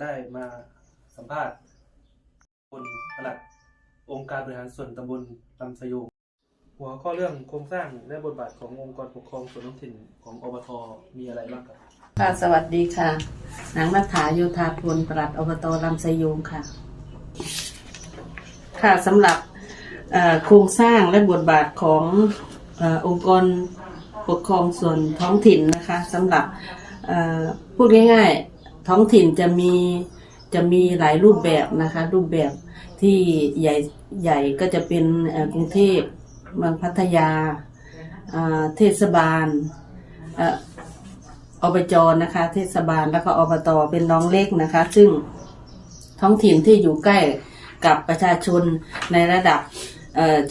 ได้มาสัมภาษณ์คนปลัดองค์การบริหารส่วนตำบลลำสยงหัวข้อเรื่องโครงสร้างและบทบาทขององค์กรปกครองส่วนท้องถิ่นของอบทมีอะไรบ้างครับค่ะสวัสดีค่ะ นางรัฐาโยธาพลปลัดอบตลำไซโยงค่ะ ค่ะสำหรับโครงสร้างและบทบาทขององค์กรปกครองส่วนท้องถิ่นนะคะสำหรับพูดง่ายๆ ท้องถิ่นจะมีจะมีหลายรูปแบบนะคะ รูปแบบที่ใหญ่ใหญ่ก็จะเป็นกรุงเทพเมืองพัทยาเทศบาลเอ่ออบจนะคะ เทศบาลแล้วก็อบตเป็นน้องเล็กนะคะ ซึ่งท้องถิ่นที่อยู่ใกล้กับประชาชนในระดับ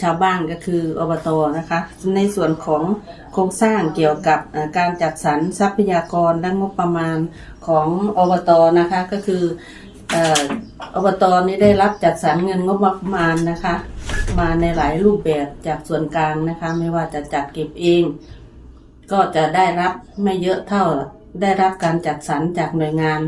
ชาวบ้านก็คืออบตนะคะ ในส่วนของโครงสร้างเกี่ยวกับการจัดสรรทรัพยากรและงบประมาณของอบตนะคะก็คือเอ่ออบตนี้ได้รับจัดสรรเงินงบประมาณนะคะ มาในหลายรูปแบบจากส่วนกลางนะคะ ไม่ว่าจะจัดเก็บเอง ก็จะได้รับไม่เยอะเท่าได้รับการจัดสรรจากหน่วยงาน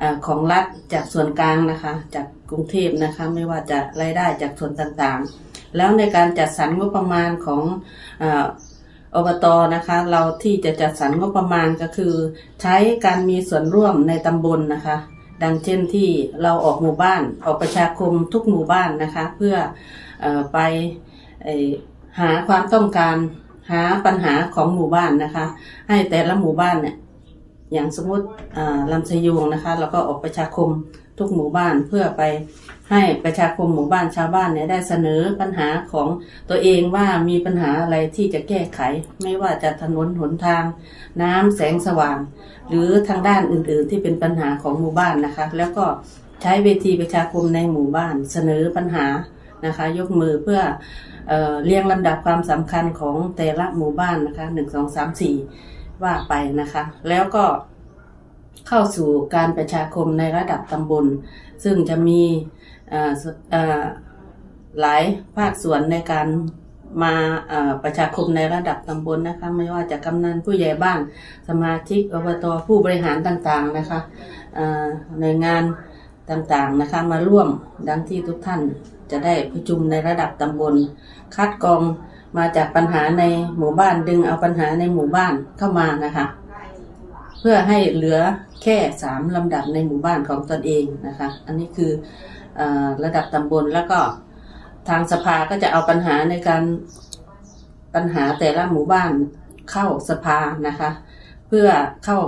อของรัฐจากส่วนกลางนะคะ จากกรุงเทพนะคะ ไม่ว่าจะรายได้จากส่วนต่างๆ แล้วในการจัดสรรงบประมาณของเอ่ออบตนะคะ เราที่จะจัดสรรงบประมาณก็คือ ใช้การมีส่วนร่วมในตำบลนะคะ ดังเช่นที่เราออกหมู่บ้านออกประชาคมทุกหมู่บ้านนะคะ เพื่ออไปอหาความต้องการหาปัญหาของหมู่บ้านนะคะ ให้แต่ละหมู่บ้านเนี่ยอย่างสมมติลำสยงนะคะ แล้วก็ออกประชาคม ทุกหมู่บ้านเพื่อไปให้ประชาคมหมู่บ้านชาวบ้านเนี่ยได้เสนอปัญหาของตัวเองว่ามีปัญหาอะไรที่จะแก้ไข ไม่ว่าจะถนนหนทาง น้ำแสงสว่าง หรือทางด้านอื่นๆ ที่เป็นปัญหาของหมู่บ้านนะคะ แล้วก็ใช้เวทีประชาคมในหมู่บ้านเสนอปัญหานะคะ ยกมือเพื่อเออเรียงลำดับความสำคัญของแต่ละหมู่บ้านนะคะหนึ่งสองสามสี่ว่าไปนะคะ แล้วก็ เข้าสู่การประชาคมในระดับตำบล ซึ่งจะมีหลายภาคส่วนในการมาประชาคมในระดับตำบลนะคะ ไม่ว่าจะกำนันผู้ใหญ่บ้านสมาชิกอบตผู้บริหารต่างๆนะคะเอ่อหน่วยงานต่างๆนะคะมาร่วมดังที่ทุกท่านจะได้ประชุมในระดับตำบล คัดกรองมาจากปัญหาในหมู่บ้านดึงเอาปัญหาในหมู่บ้านเข้ามานะคะ เพื่อให้เหลือแค่สามลำดับในหมู่บ้านของตนเองนะคะ อันนี้คืออระดับตำบลแล้วก็ทางสภาก็จะเอาปัญหาในการปัญหาแต่ละหมู่บ้านเข้าสภานะคะ เพื่อเข้า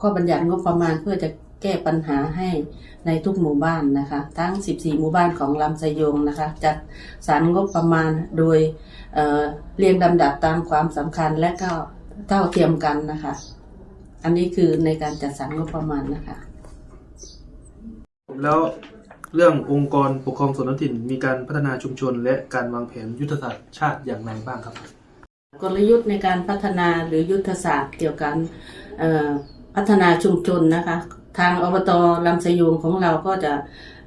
ข้อบัญญัติงบประมาณเพื่อจะแก้ปัญหาให้ในทุกหมู่บ้านนะคะ ทั้ง 14 หมู่บ้านของลำไซยงนะคะจัดสรรงบประมาณโดยเเรียงลำดับตามความสำคัญและก็เท่าเทียมกันนะคะ อันนี้คือในการจัดสรรงบประมาณนะคะ แล้วเรื่ององค์กรปกครองส่วนท้องถิ่น มีการพัฒนาชุมชน และการวางแผนยุทธศาสตร์ชาติอย่างไรบ้างครับ กลยุทธ์ในการพัฒนาหรือยุทธศาสตร์เกี่ยวกับเอ่อพัฒนาชุมชนนะคะ ทางอบตลำสยูงของเราก็จะ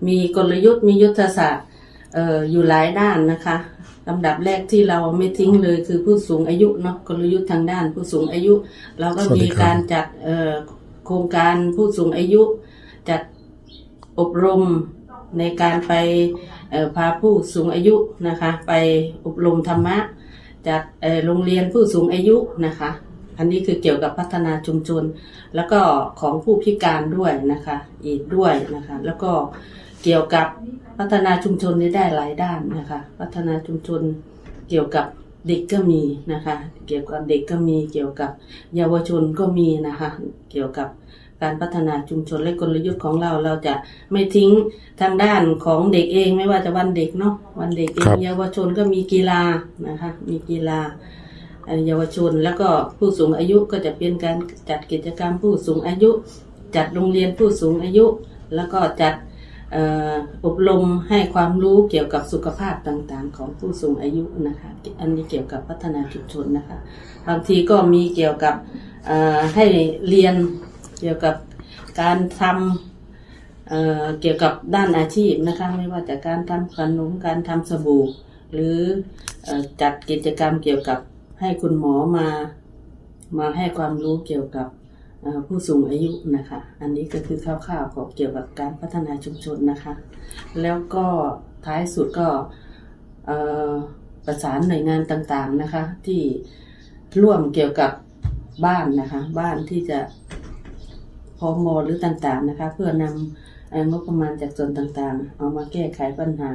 มีกลยุทธ์มียุทธศาสตร์ เอ่ออยู่หลายด้านนะคะลำดับแรกที่เราไม่ทิ้งเลยคือผู้สูงอายุเนาะกลยุทธ์ทางด้านผู้สูงอายุ เราก็มีการจัดเอ่อโครงการผู้สูงอายุ จัดอบรมในการไปพาผู้สูงอายุนะคะ ไปอบรมธรรมะจากโรงเรียนผู้สูงอายุนะคะ อันนี้คือเกี่ยวกับพัฒนาชุมชน แล้วก็ของผู้พิการด้วยนะคะ อีกด้วยนะคะ แล้วก็ เกี่ยวกับพัฒนาชุมชนนี้ได้หลายด้านนะคะ พัฒนาชุมชนเกี่ยวกับเด็กก็มีนะคะ เกี่ยวกับเด็กก็มี เกี่ยวกับเยาวชนก็มีนะคะ เกี่ยวกับการพัฒนาชุมชนและกลยุทธ์ของเราเราจะไม่ทิ้งทางด้านของเด็กเองไม่ว่าจะวันเด็กเนาะวันเด็กเอครังบเยาวชนก็มีกีฬานะคะ มีกีฬาเอ่อเยาวชนแล้วก็ผู้สูงอายุก็จะเป็นการจัดกิจกรรมผู้สูงอายุ จัดโรงเรียนผู้สูงอายุ แล้วก็จัดเอบรมให้ความรู้เกี่ยวกับสุขภาพต่างๆ ของผู้สูงอายุนะคะ อันนี้เกี่ยวกับพัฒนาชุมชนนะคะ บางทีก็มีเกี่ยวกับให้เรียนเกี่ยวกับการทำเเกี่ยวกับด้านอาชีพนะคะ ไม่ว่าจะการทำขนมการทำสบู่ หรืออจัดกิจกรรมเกี่ยวกับให้คุณหมอมามาให้ความรู้เกี่ยวกับ ผู้สูงอายุนะคะ อันนี้ก็คือคร่าวๆของเกี่ยวกับการพัฒนาชุมชนนะคะ แล้วก็ท้ายสุดก็ประสานหน่วยงานต่างๆนะคะ ที่ร่วมเกี่ยวกับบ้านนะคะ บ้านที่จะพอมอหรือต่างๆนะคะ เพื่อนำงบประมาณจากส่วนต่างๆ เอามาแก้ไขปัญหา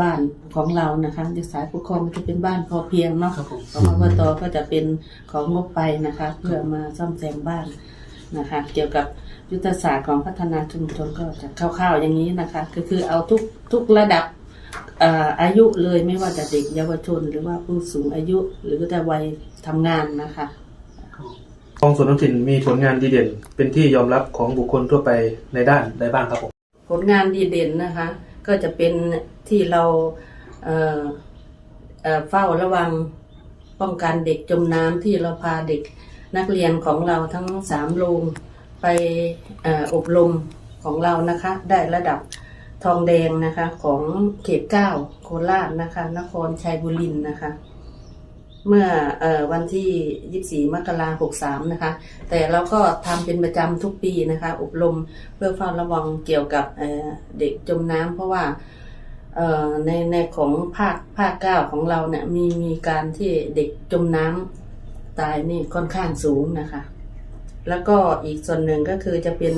บ้านของเรานะคะจากสายปกครองก็จะเป็นบ้านพอเพียงเนาะครับผม ของอบตก็จะเป็นของงบไปนะคะ เพื่อมาซ่อมแซมบ้านนะคะ เกี่ยวกับยุทธศาสตร์ของพัฒนาชุมชนก็จะคร่าวๆอย่างนี้นะคะก็คือเอาทุกทุกระดับเอ่ออายุเลยไม่ว่าจะเด็กเยาวชน หรือว่าผู้สูงอายุหรือแต่วัยทำงานนะคะ กองสวนท้องถิ่นมีผลงานดีเด่น เป็นที่ยอมรับของบุคคลทั่วไปในด้านใดบ้างครับผม ผลงานดีเด่นนะคะ ก็จะเป็น ที่เราเเฝ้าระวังป้องกันเด็กจมน้ำที่เราพาเด็กนักเรียนของเราทั้งสามโรงไปออบรมของเรานะคะ ได้ระดับทองแดงนะคะ ของเขตเก้าโคราชนะคะ นครชัยบุรีนะคะ เมื่ออวันที่ 24 มกราคม63 นะคะ แต่เราก็ทำเป็นประจำทุกปีนะคะ อบรมเพื่อเฝ้าระวังเกี่ยวกับเเด็กจมน้ำเพราะว่า ในในของภาคภาคเก้าของเราเนี่ยมีมีการที่เด็กจมน้ำตายนี่ค่อนข้างสูงนะคะ แล้วก็อีกส่วนหนึ่งก็คือจะเป็น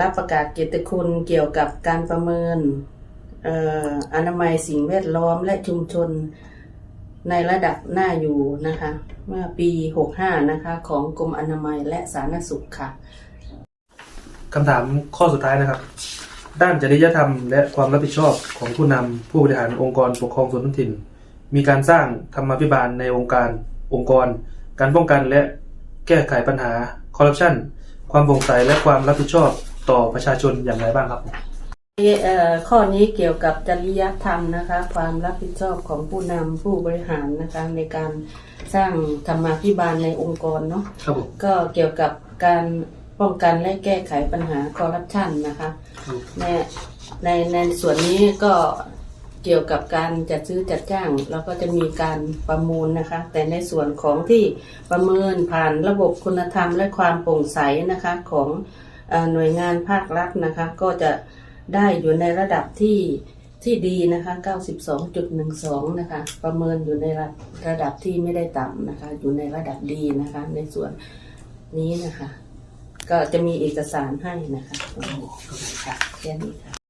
รับประกาศเกียรติคุณเกี่ยวกับการประเมินเอ่ออนามัยสิ่งแวดล้อมและชุมชนในระดับหน้าอยู่นะคะ เมื่อปี 65 นะคะ ของกรมอนามัยและสาธารณสุขค่ะคำถามข้อสุดท้ายนะครับ ด้านจริยธรรมและความรับผิดชอบของผู้นำผู้บริหารองค์กรปกครองส่วนท้องถิ่น มีการสร้างธรรมาภิบาลในองค์การองค์กร การป้องกันและแก้ไขปัญหาคอร์รัปชันความโปร่งใสและความรับผิดชอบต่อประชาชนอย่างไรบ้างครับผมเอ่อข้อนี้เกี่ยวกับจริยธรรมนะคะ ความรับผิดชอบของผู้นำผู้บริหารนะคะในการสร้างธรรมาภิบาลในองค์กรเนาะครับผมก็เกี่ยวกับการ ป้องกันและแก้ไขปัญหาคอร์รัปชันนะคะในในในส่วนนี้ก็เกี่ยวกับการจัดซื้อจัดจ้างแล้วก็จะมีการประมูลนะคะ แต่ในส่วนของที่ประเมินผ่านระบบคุณธรรมและความโปร่งใสนะคะของเอ่อหน่วยงานภาครัฐนะคะ ก็จะได้อยู่ในระดับที่ที่ดีนะคะ 92.12 นะคะ ประเมินอยู่ในระระดับที่ไม่ได้ต่ำนะคะ อยู่ในระดับดีนะคะ ในส่วนนี้นะคะ ก็จะมีเอกสารให้นะคะค่ะแค่นี้ค่ะ